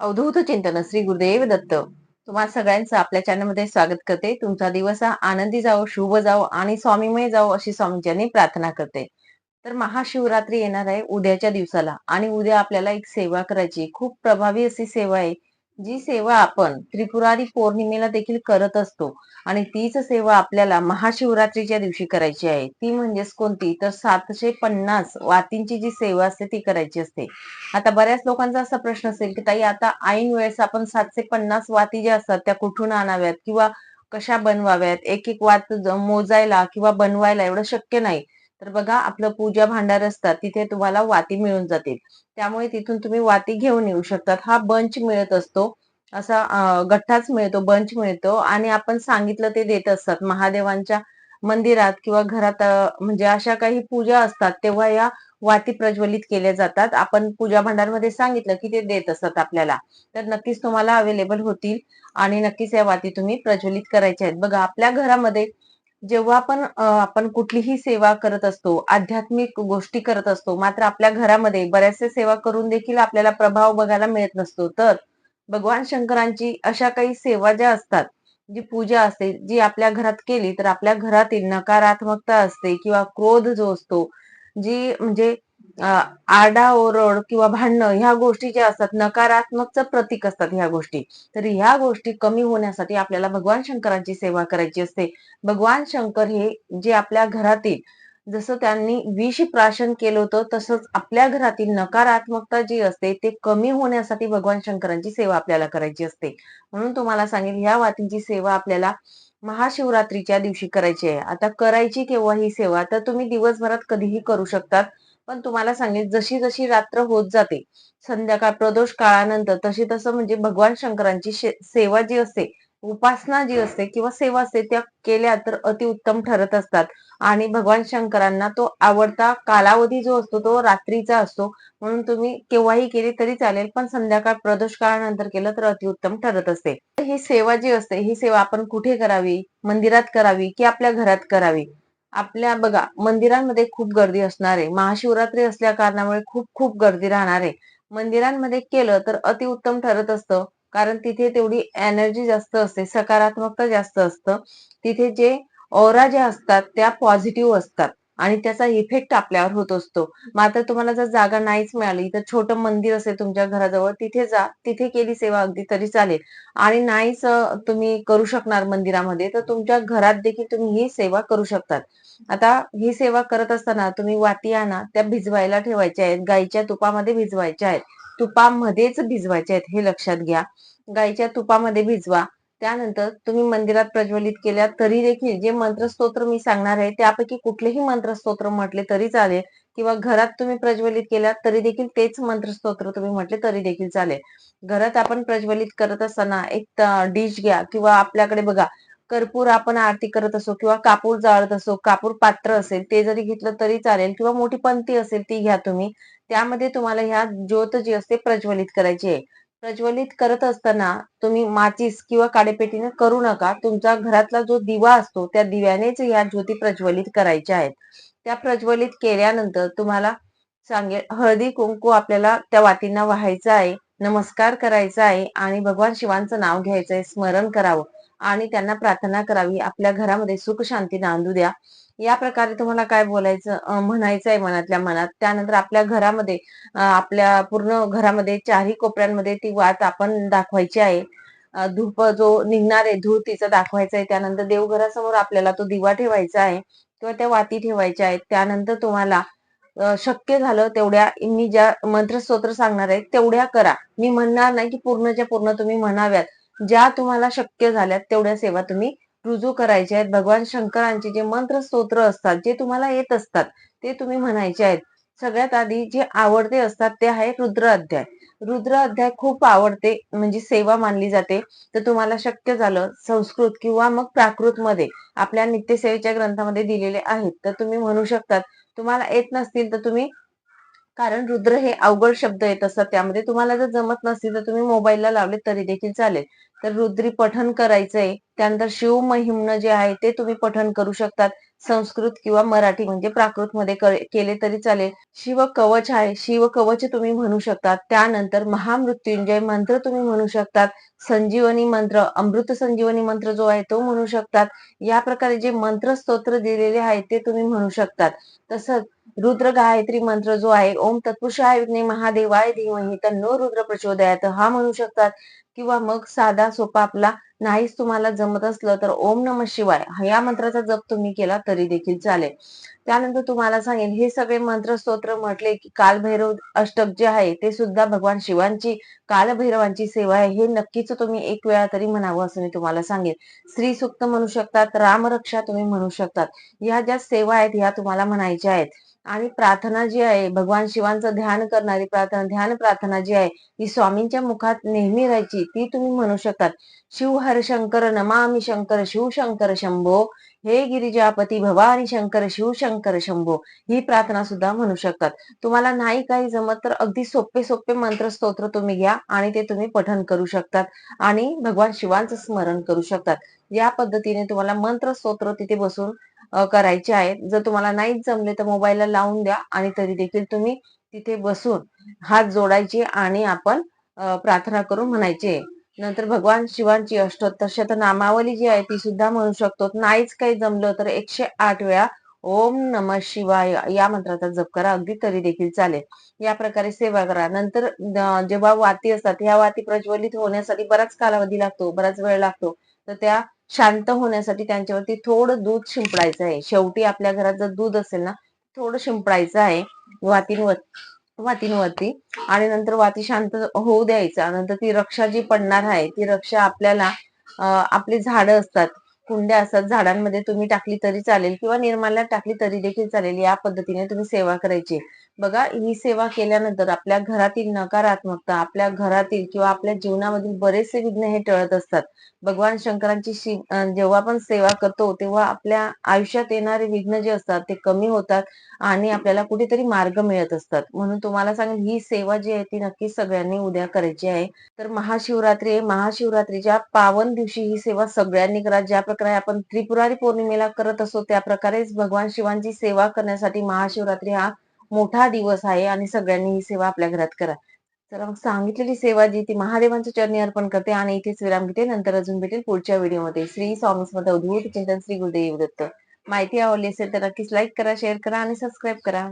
अवधूत चिंतन श्री गुरुदेव दत्त. तुम्हाला सगळ्यांचं आपल्या चॅनलमध्ये स्वागत करते. तुमचा दिवस हा आनंदी जावो शुभ जावो आणि स्वामीमय जावो अशी स्वामींची प्रार्थना करते. तर महाशिवरात्री येणार आहे उद्याच्या दिवसाला आणि उद्या आपल्याला एक सेवा करायची खूप प्रभावी अशी सेवा आहे. जी सेवा आपण त्रिपुरारी पौर्णिमेला देखील करत असतो आणि तीच सेवा आपल्याला महाशिवरात्रीच्या दिवशी करायची आहे. ती म्हणजेच कोणती? तर सातशे पन्नास वातींची जी सेवा असते ती करायची असते. आता बऱ्याच लोकांचा असा प्रश्न असेल की ताई आता ऐन वेळेस आपण सातशे पन्नास वाती ज्या असतात त्या कुठून आणाव्यात? किंवा कशा बनवाव्यात? एक एक वात मोजायला किंवा बनवायला एवढं शक्य नाही. तर बघा आपलं पूजा भांडार असतात तिथे तुम्हाला वाती मिळून जातील. त्यामुळे तिथून तुम्ही वाती घेऊन येऊ शकतात. हा बंच मिळत असतो. असा गठ्ठाच मिळतो बंच मिळतो. आणि आपण सांगितलं ते देत असतात. महादेवांच्या मंदिरात किंवा घरात म्हणजे अशा काही पूजा असतात तेव्हा या वाती प्रज्वलित केल्या जातात. आपण पूजा भांडारमध्ये सांगितलं की ते देत असतात आपल्याला. तर नक्कीच तुम्हाला अवेलेबल होतील. आणि नक्कीच या वाती तुम्ही प्रज्वलित करायच्या आहेत. बघा आपल्या घरामध्ये जेव्हा आपण आपण कुठलीही सेवा करत असतो आध्यात्मिक गोष्टी करत असतो मात्र आपल्या घरामध्ये बऱ्याचशा सेवा करून देखील आपल्याला प्रभाव बघायला मिळत नसतो. तर भगवान शंकरांची अशा काही सेवा ज्या असतात जी पूजा असते जी आपल्या घरात केली तर आपल्या घरातील नकारात्मकता असते किंवा क्रोध जो असतो जी म्हणजे आरडाओरड किंवा भांडणं ह्या गोष्टी ज्या असतात नकारात्मकच प्रतीक असतात ह्या गोष्टी. तर ह्या गोष्टी कमी होण्यासाठी आपल्याला भगवान शंकरांची सेवा करायची असते. भगवान शंकर हे जे आपल्या घरातील जसं त्यांनी विष प्राशन केलं होतं तसंच आपल्या घरातील नकारात्मकता जी असते ते कमी होण्यासाठी भगवान शंकरांची सेवा आपल्याला करायची असते. म्हणून तुम्हाला सांगेल ह्या वातींची सेवा आपल्याला महाशिवरात्रीच्या दिवशी करायची आहे. आता करायची केव्हा ही सेवा? तर तुम्ही दिवसभरात कधीही करू शकतात. पण तुम्हाला सांगेल जशी जशी रात्र होत जाते संध्याकाळ प्रदोष काळानंतर तशी तसं म्हणजे भगवान शंकरांची सेवा जी असते उपासना जी असते किंवा सेवा असते त्या केल्या तर अतिउत्तम ठरत असतात. आणि भगवान शंकरांना तो आवडता कालावधी जो असतो तो रात्रीचा असतो. म्हणून तुम्ही केव्हाही केली तरी चालेल पण संध्याकाळ प्रदोष काळानंतर केलं तर अतिउत्तम ठरत असते. ही सेवा जी असते ही सेवा आपण कुठे करावी? मंदिरात करावी की आपल्या घरात करावी? आपल्या बघा मंदिरांमध्ये खूप गर्दी असणार आहे महाशिवरात्री असल्या कारणामुळे खूप खूप गर्दी राहणार आहे मंदिरांमध्ये केलं तर अतिउत्तम ठरत असतं. कारण तिथे तेवढी एनर्जी जास्त असते सकारात्मकता जास्त असतं. तिथे जे ओरा ज्या असतात त्या पॉझिटिव्ह असतात. आणि त्याचा इफेक्ट आपल्यावर होत असतो. मात्र तुम्हाला जर जागा नाहीच मिळाली तर छोटं मंदिर असेल तुमच्या घराजवळ तिथे जा तिथे केली सेवा अगदी तरी चालेल. आणि नाहीच तुम्ही करू शकणार मंदिरामध्ये तर तुमच्या घरात देखील तुम्ही ही सेवा करू शकतात. आता ही सेवा करत असताना तुम्ही वाती आणा त्या भिजवायला ठेवायच्या आहेत. गाईच्या तुपामध्ये भिजवायच्या आहेत. तुपामध्येच भिजवायच्या आहेत हे लक्षात घ्या. गाईच्या तुपामध्ये भिजवा. त्यानंतर तुम्ही मंदिरात प्रज्वलित केल्या तरी देखील जे मंत्रस्तोत्र मी सांगणार आहे त्यापैकी कुठलेही मंत्रस्तोत्र म्हटले तरी चालेल. किंवा घरात तुम्ही प्रज्वलित केल्या तरी देखील तेच मंत्रस्तोत्र तुम्ही म्हटले तरी देखील चालेल. घरात आपण प्रज्वलित करत असताना एक डिश घ्या किंवा आपल्याकडे बघा कर्पूर आपण आरती करत असो किंवा कापूर जाळत असो कापूर पात्र असेल ते जरी घेतलं तरी चालेल किंवा मोठी पंथी असेल ती घ्या तुम्ही. त्यामध्ये तुम्हाला ह्या ज्योत जी असते प्रज्वलित करायची आहे. प्रज्वलित करत असताना तुम्ही माचीस किंवा काडेपेटीने करू नका. तुमचा घरातला जो दिवा असतो त्या दिव्यानेच या ज्योती प्रज्वलित करायच्या आहेत. त्या प्रज्वलित केल्यानंतर तुम्हाला सांगेल हळदी कुंकू आपल्याला त्या वातींना व्हायचं आहे नमस्कार करायचा आहे आणि भगवान शिवांचं नाव घ्यायचं आहे स्मरण करावं. आणि त्यांना प्रार्थना करावी आपल्या घरामध्ये सुख शांती नांदू द्या. या प्रकारे तुम्हाला काय बोलायचं म्हणायचं आहे मनातल्या मनात त्यानंतर आपल्या घरामध्ये आपल्या पूर्ण घरामध्ये चारही कोपऱ्यांमध्ये ती वात आपण दाखवायची आहे. धूप जो निघणार आहे धूळ तिचा दाखवायचा आहे त्यानंतर देवघरासमोर आपल्याला तो दिवा ठेवायचा आहे किंवा त्या वाती ठेवायच्या आहेत. त्यानंतर तुम्हाला शक्य झालं तेवढ्या मी ज्या मंत्रस्तोत्र सांगणार आहे तेवढ्या करा. मी म्हणणार नाही की पूर्णच्या पूर्ण तुम्ही म्हणाव्यात. ज्या तुम्हाला शक्य झाल्यात तेवढ्या सेवा तुम्ही रुजू करायचे आहेत. भगवान शंकरांचे जे मंत्र स्तोत्र असतात जे तुम्हाला येत असतात ते तुम्ही म्हणायचे आहेत. सगळ्यात आधी जे आवडते असतात ते आहे रुद्र अध्याय. रुद्र अध्याय खूप आवडते म्हणजे सेवा मानली जाते. तर तुम्हाला शक्य झालं संस्कृत किंवा मग प्राकृत मध्ये आपल्या नित्यसेवेच्या ग्रंथामध्ये दिलेले आहेत. तर तुम्ही म्हणू शकतात तुम्हाला येत नसतील तर तुम्ही कारण रुद्र हे अवघड शब्द येत असतात त्यामध्ये तुम्हाला जर जमत नसतील तर तुम्ही मोबाईलला लावले तरी देखील चालेल. तर रुद्री पठन करायचंय. त्यानंतर शिव महिम्न जे आहे ते तुम्ही पठन करू शकतात. संस्कृत किंवा मराठी म्हणजे प्राकृत मध्ये क- केले तरी चालेल. शिव कवच आहे. शिव कवच तुम्ही म्हणू शकतात. त्यानंतर महामृत्युंजय मंत्र तुम्ही म्हणू शकतात. संजीवनी मंत्र अमृत संजीवनी मंत्र जो आहे तो म्हणू शकतात. या प्रकारे जे मंत्र स्तोत्र दिलेले आहे ते तुम्ही म्हणू शकतात. तसंच रुद्र गायत्री मंत्र जो आहे ओम तत्पुरुषाय विघ्ने महादेवाय धीमहि तन्नो रुद्र प्रचोदयात. हा म्हणू शकतात किंवा मग साधा सोपा आपला नाहीच तुम्हाला जमत असलं तर ओम नम शिवाय. या मंत्राचा जप तुम्ही केला तरी देखील चालेल. त्यानंतर तुम्हाला सांगेन हे सगळे मंत्र स्तोत्र म्हटले की कालभैरव अष्टक जे आहे ते सुद्धा भगवान शिवांची कालभैरवांची सेवा आहे. हे नक्कीच तुम्ही एक वेळा तरी म्हणावं असं मी तुम्हाला सांगेन. श्री सुक्त म्हणू शकतात रामरक्षा तुम्ही म्हणू शकतात. या ज्या सेवा आहेत ह्या तुम्हाला म्हणायच्या आहेत. आणि प्रार्थना जी आहे भगवान शिवांचं ध्यान करणारी प्रार्थना ध्यान प्रार्थना जी आहे ती स्वामींच्या मुखात नेहमी राहायची ती तुम्ही म्हणू शकतात शिव हर शंकर नमामि शंकर शिव शंकर शंभो हे गिरिजापती भवानी शंकर शिव शंकर शंभो ही प्रार्थना सुद्धा म्हणू शकतात. तुम्हाला नाही काही जमत तर अगदी सोपे सोपे मंत्र स्तोत्र तुम्ही घ्या आणि ते तुम्ही पठन करू शकतात आणि भगवान शिवांचं स्मरण करू शकतात. या पद्धतीने तुम्हाला मंत्र स्तोत्र तिथे बसून करायचे आहेत. जर तुम्हाला नाहीच जमले तर मोबाईलला लावून द्या आणि तरी देखील तुम्ही तिथे बसून हात जोडायचे आणि आपण प्रार्थना करून म्हणायचे. नंतर भगवान शिवांची अष्टोत्तर शत नामावली जी आहे ती सुद्धा म्हणू शकतो. नाहीच काही जमलं तर एकशे आठ वेळा ओम नम शिवाय या मंत्राचा जप करा. अगदी तरी देखील चालेल. या प्रकारे सेवा करा. नंतर जेव्हा वाती असतात ह्या वाती प्रज्वलित होण्यासाठी बराच कालावधी लागतो बराच वेळ लागतो. तर त्या शांत होण्यासाठी त्यांच्यावरती थोडं दूध शिंपडायचं आहे. शेवटी आपल्या घरात जर दूध असेल ना थोडं शिंपडायचं आहे वातींवर. वातींवरती आणि नंतर वाती शांत होऊ द्यायचा. नंतर ती रक्षा जी पडणार आहे ती रक्षा आपल्याला आपली झाडं असतात. कुंड्या असतात. झाडांमध्ये तुम्ही टाकली तरी चालेल किंवा निर्माल्यात टाकली तरी देखील चालेल. या पद्धतीने तुम्ही सेवा करायची. बघा ही सेवा केल्यानंतर आपल्या घरातील नकारात्मकता आपल्या घरातील किंवा आपल्या जीवनामधील बरेचसे विघ्न हे टळत असतात. भगवान शंकरांची शि- जेव्हा आपण सेवा करतो तेव्हा आपल्या आयुष्यात येणारे विघ्न जे असतात ते कमी होतात आणि आपल्याला कुठेतरी मार्ग मिळत असतात. म्हणून तुम्हाला सांगेन ही सेवा जी आहे ती नक्की सगळ्यांनी उद्या करायची आहे. तर महाशिवरात्री आहे. महाशिवरात्रीच्या पावन दिवशी ही सेवा सगळ्यांनी करा. ज्या प्रकारे आपण त्रिपुरारी पौर्णिमेला करत असतो त्या प्रकारेच भगवान शिवांची सेवा करण्यासाठी महाशिवरात्री हा मोठा दिवस आहे आणि सगळ्यांनी ही सेवा आपल्या घरात करा. तर मग सांगितलेली सेवा जी ती महादेवांच्या चरणी अर्पण करते आणि इथेच विराम घेते. नंतर अजून भेटेल पुढच्या व्हिडिओमध्ये. श्री स्वामी समर्थ अवधूत चिंतन श्री गुरुदेव दत्त माहिती आवडली असेल तर नक्कीच लाईक करा शेअर करा आणि सबस्क्राईब करा.